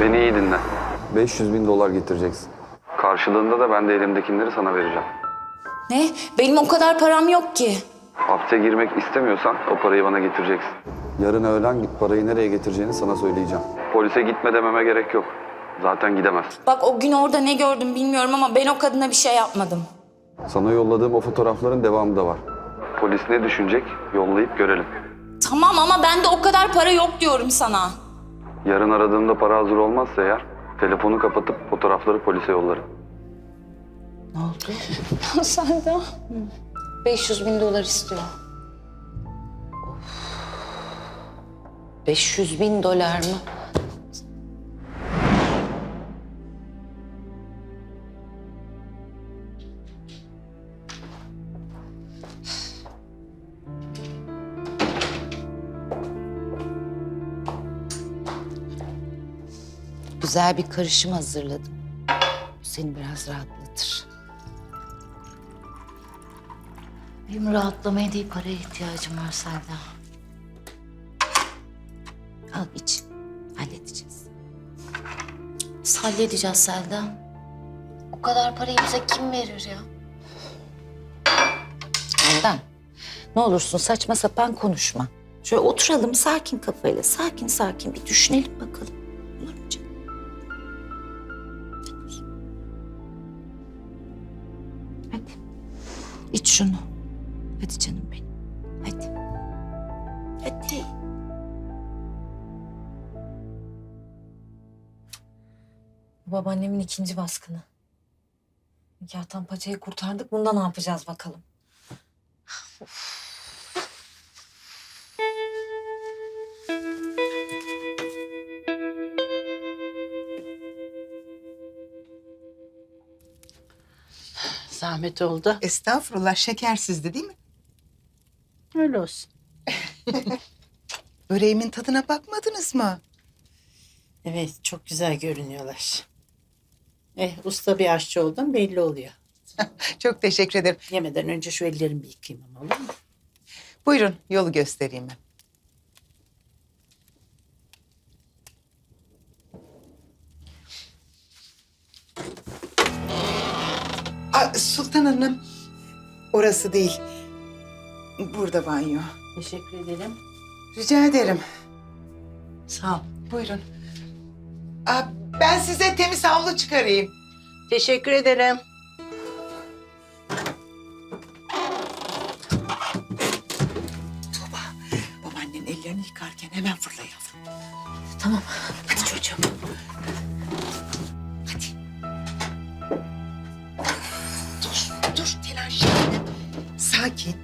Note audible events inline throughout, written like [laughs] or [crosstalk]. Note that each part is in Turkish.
Beni iyi dinle. 500 bin dolar getireceksin. Karşılığında da ben de elimdekileri sana vereceğim. Ne? Benim o kadar param yok ki. Hapse girmek istemiyorsan o parayı bana getireceksin. Yarın öğlen git parayı nereye getireceğini sana söyleyeceğim. Polise gitme dememe gerek yok. Zaten gidemez. Bak o gün orada ne gördüm bilmiyorum ama ben o kadına bir şey yapmadım. Sana yolladığım o fotoğrafların devamı da var. Polis ne düşünecek yollayıp görelim. Tamam ama bende o kadar para yok diyorum sana. Yarın aradığımda para hazır olmazsa eğer telefonu kapatıp fotoğrafları polise yollarım. Selda. 500 bin dolar istiyor. 500 bin dolar mı? Güzel bir karışım hazırladım. Seni biraz rahatlatır. Benim rahatlamaya değil paraya ihtiyacım var Selda. Al iç. Halledeceğiz. Nasıl halledeceğiz Selda? O kadar parayı bize kim verir ya? Handan, ne olursun saçma sapan konuşma. Şöyle oturalım sakin kafayla, sakin sakin bir düşünelim bakalım. Canım? Hadi. İç şunu. Hadi canım benim. Hadi. Hadi. Babaannemin ikinci baskını. Nikahtan paçayı kurtardık. Bunda ne yapacağız bakalım. Zahmet oldu. Estağfurullah şekersizdi değil mi? Öyle olsun. [laughs] Böreğimin tadına bakmadınız mı? Evet çok güzel görünüyorlar. Eh usta bir aşçı oldun belli oluyor. [laughs] Çok teşekkür ederim. Yemeden önce şu ellerimi bir yıkayayım ama olur mu? Buyurun yolu göstereyim ben. Sultan Hanım. Orası değil. Burada banyo. Teşekkür ederim. Rica ederim. Sağ ol. Buyurun. Aa, ben size temiz havlu çıkarayım. Teşekkür ederim. Tuğba, babaannen ellerini yıkarken hemen fırla yavrum. Tamam. Hadi çocuğum. Sakin.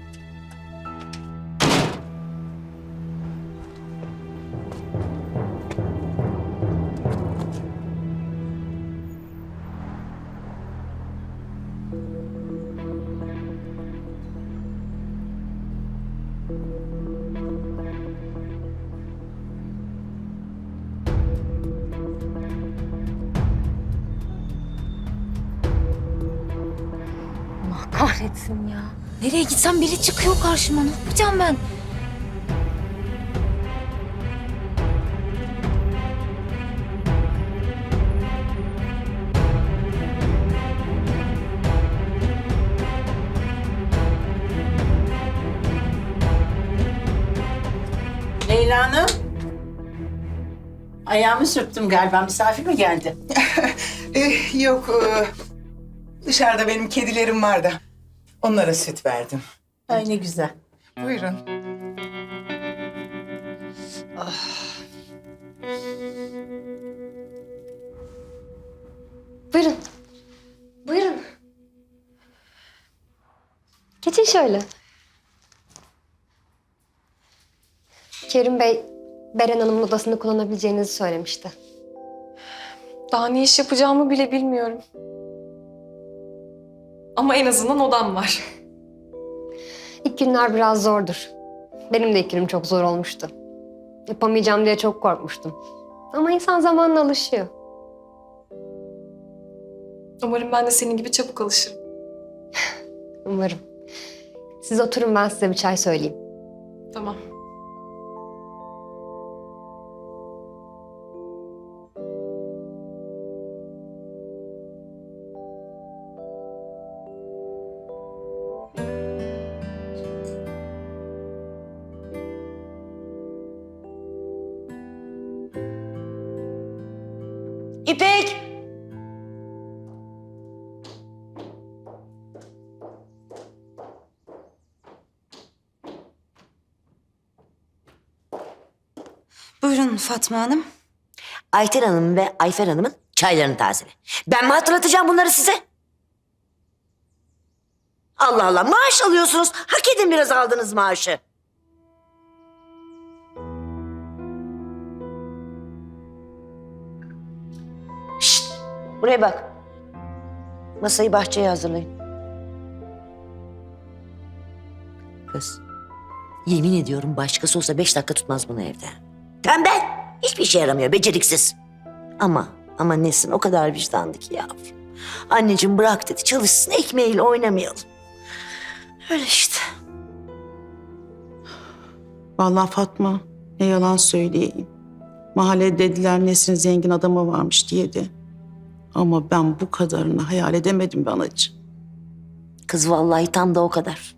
Kahretsin ya. Nereye gitsem biri çıkıyor karşıma. Ne yapacağım ben? Leyla Hanım. Ayağımı sürttüm galiba. Misafir mi geldi? [laughs] Eh, yok, eh, dışarıda benim kedilerim var da. Onlara süt verdim. Ay ne güzel. Buyurun. Buyurun. Buyurun. Geçin şöyle. Kerim Bey, Beren Hanım'ın odasını kullanabileceğinizi söylemişti. Daha ne iş yapacağımı bile bilmiyorum. Ama en azından odam var. İlk günler biraz zordur. Benim de ilk günüm çok zor olmuştu. Yapamayacağım diye çok korkmuştum. Ama insan zamanla alışıyor. Umarım ben de senin gibi çabuk alışırım. Umarım. Siz oturun ben size bir çay söyleyeyim. Tamam. İpek! Buyurun Fatma Hanım. Ayten Hanım ve Ayfer Hanım'ın çaylarını tazele. Ben mi hatırlatacağım bunları size? Allah Allah maaş alıyorsunuz. Hak edin biraz aldığınız maaşı. Buraya bak. Masayı bahçeye hazırlayın. Kız, yemin ediyorum başkası olsa beş dakika tutmaz bunu evde. Tembel, hiçbir işe yaramıyor, beceriksiz. Ama, ama Nesin o kadar vicdanlı ki yavrum. Anneciğim bırak dedi, çalışsın ekmeğiyle oynamayalım. Öyle işte. Vallahi Fatma ne yalan söyleyeyim. Mahallede dediler Nesin zengin adamı varmış diye de. Ama ben bu kadarını hayal edemedim be anacığım. Kız vallahi tam da o kadar.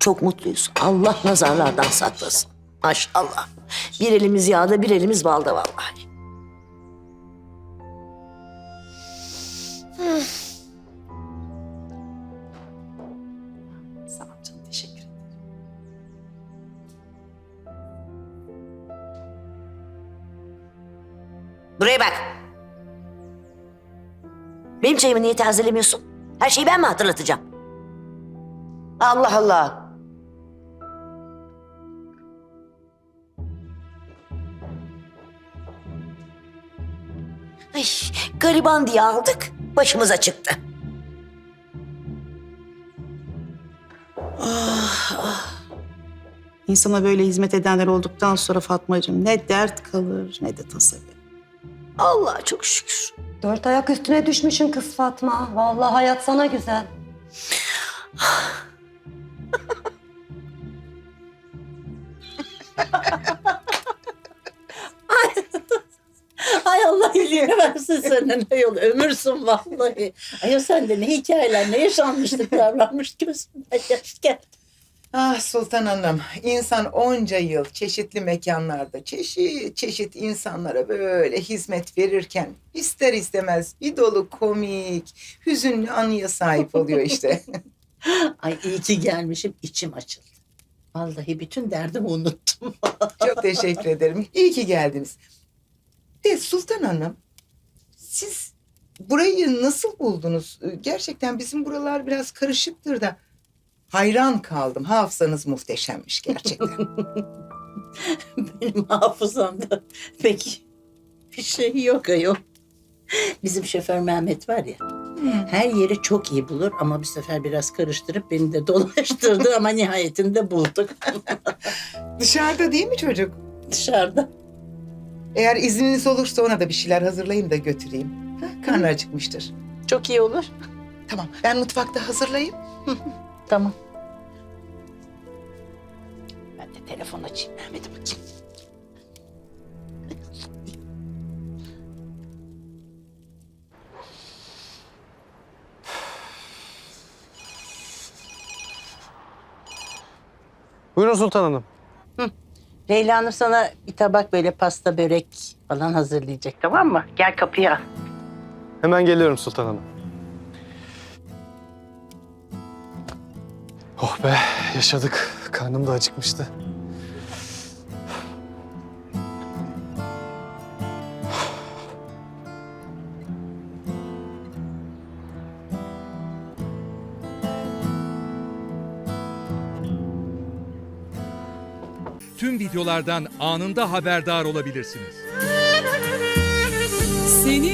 Çok mutluyuz. Allah nazarlardan saklasın. Maşallah. Bir elimiz yağda, bir elimiz balda vallahi. Sağ ol canım teşekkür ederim. Buraya bak. Benim çayımı niye tazelemiyorsun? Her şeyi ben mi hatırlatacağım? Allah Allah. Ay, gariban diye aldık, başımıza çıktı. İnsana böyle hizmet edenler olduktan sonra Fatmacığım ne dert kalır ne de tasa. Allah çok şükür. Dört ayak üstüne düşmüşsün kız Fatma. Vallahi hayat sana güzel. [laughs] Ay Allah iyiliğini versin senin ayol ömürsün vallahi. Ayol sen de ne hikayeler ne yaşanmışlıklar varmış gözümden yaş gel. Ah Sultan Hanım, insan onca yıl çeşitli mekanlarda çeşit çeşit insanlara böyle hizmet verirken ister istemez bir dolu komik, hüzünlü anıya sahip oluyor işte. [laughs] Ay iyi ki gelmişim içim açıldı. Vallahi bütün derdimi unuttum. [laughs] Çok teşekkür ederim. İyi ki geldiniz. De Sultan Hanım, siz burayı nasıl buldunuz? Gerçekten bizim buralar biraz karışıktır da hayran kaldım. Hafızanız muhteşemmiş gerçekten. [laughs] Benim hafızamda pek bir şey yok ayol. Bizim şoför Mehmet var ya. Her yeri çok iyi bulur ama bir sefer biraz karıştırıp beni de [laughs] dolaştırdı ama nihayetinde bulduk [laughs] Dışarıda değil mi çocuk? dışarıda. Eğer izniniz olursa ona da bir şeyler hazırlayayım da götüreyim. Ha, karnı acıkmıştır. Çok iyi olur. Tamam, ben mutfakta hazırlayayım. Tamam. Ben de telefon açayım Mehmet'e bakayım. Buyurun Sultan Hanım. Leyla Hanım sana bir tabak böyle pasta börek falan hazırlayacak tamam mı? Gel kapıya. Hemen geliyorum Sultan Hanım. Oh be yaşadık. Karnım da acıkmıştı. tüm videolardan anında haberdar olabilirsiniz. Senin